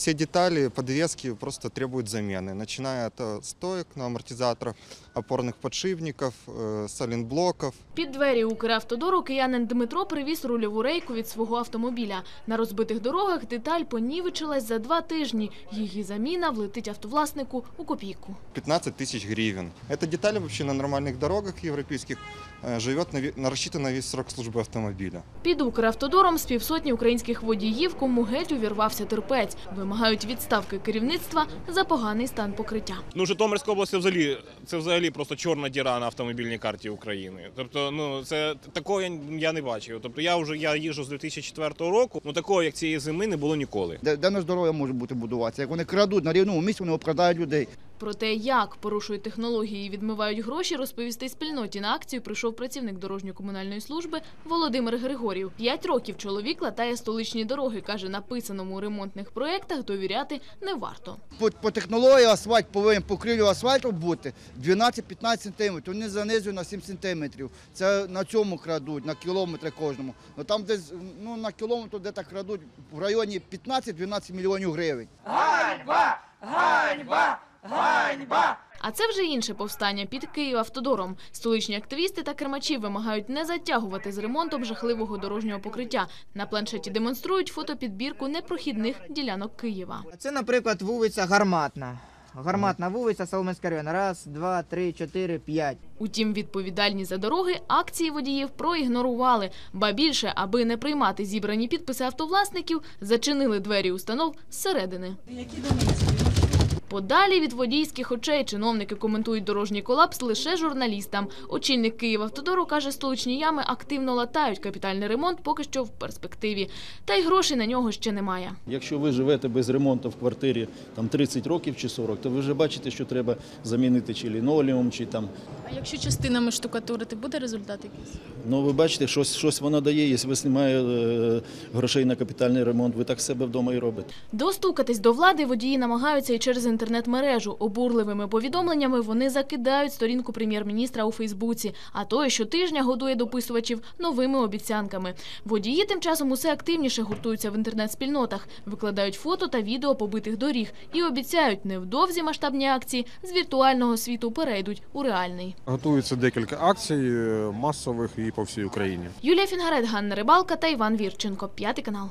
все детали, подвески просто требуют замены, начиная от э, стоек на амортизаторах, опорных подшипников, э, саленблоков. Під двері Укравтодору киянин Дмитро привіз рульову рейку від свого автомобіля. На розбитих дорогах деталь понівечилась за два тижні. Її заміна влетить автовласнику у копійку. 15 тысяч гривен. Эта деталь вообще на нормальных дорогах европейских э, живет, на, ве- на рассчитан на весь срок службы автомобиля. Під Укравтодором з півсотні українських водіїв, кому геть увірвався терпець. Вимагають відставки керівництва за поганий стан покриття. Ну, Житомирська область це взагалі, це взагалі просто чорна діра на автомобільній карті України. Тобто, ну це такого я, я не бачив. Тобто я вже я їжджу з 2004 року. Ну такого як цієї зими не було ніколи. Де, де на здоров'я може бути будуватися? Як вони крадуть на рівному місці, вони обкрадають людей. Про те, як порушують технології і відмивають гроші, розповісти спільноті на акцію прийшов працівник дорожньо-комунальної служби Володимир Григорів. П'ять років чоловік латає столичні дороги. каже, написаному у ремонтних проєктах довіряти не варто. По, по технології асфальт повинен покрилю асфальту бути 12-15 сантиметрів. Вони занизують на 7 сантиметрів. Це на цьому крадуть, на кілометри кожному. Ну там десь ну, на кілометр де так крадуть в районі 15-12 мільйонів гривень. А це вже інше повстання під Київавтодором. Столичні активісти та кермачі вимагають не затягувати з ремонтом жахливого дорожнього покриття. На планшеті демонструють фотопідбірку непрохідних ділянок Києва. Це, наприклад, вулиця Гарматна. Гарматна вулиця, Соломинська район. Раз, два, три, чотири, п'ять. Утім, відповідальні за дороги акції водіїв проігнорували. Ба більше, аби не приймати зібрані підписи автовласників, зачинили двері установ зсередини. Подалі від водійських очей чиновники коментують дорожній колапс лише журналістам. Очільник Київавтодору каже, столичні ями активно латають капітальний ремонт поки що в перспективі. Та й грошей на нього ще немає. Якщо ви живете без ремонту в квартирі там 30 років чи 40, то ви вже бачите, що треба замінити чи лінолеум, чи там. А якщо частинами штукатурити, буде результат якийсь? Ну ви бачите, щось, щось воно дає. Якщо у вас немає е, грошей на капітальний ремонт, ви так себе вдома і робите. Достукатись до влади водії намагаються і через інтернет-мережу. Обурливими повідомленнями вони закидають сторінку прем'єр-міністра у Фейсбуці, а той щотижня годує дописувачів новими обіцянками. Водії тим часом усе активніше гуртуються в інтернет-спільнотах, викладають фото та відео побитих доріг і обіцяють, невдовзі масштабні акції з віртуального світу перейдуть у реальний. Готується декілька акцій е, масових і по всій Україні. Юлія Фінгарет, Ганна Рибалка та Іван Вірченко. П'ятий канал.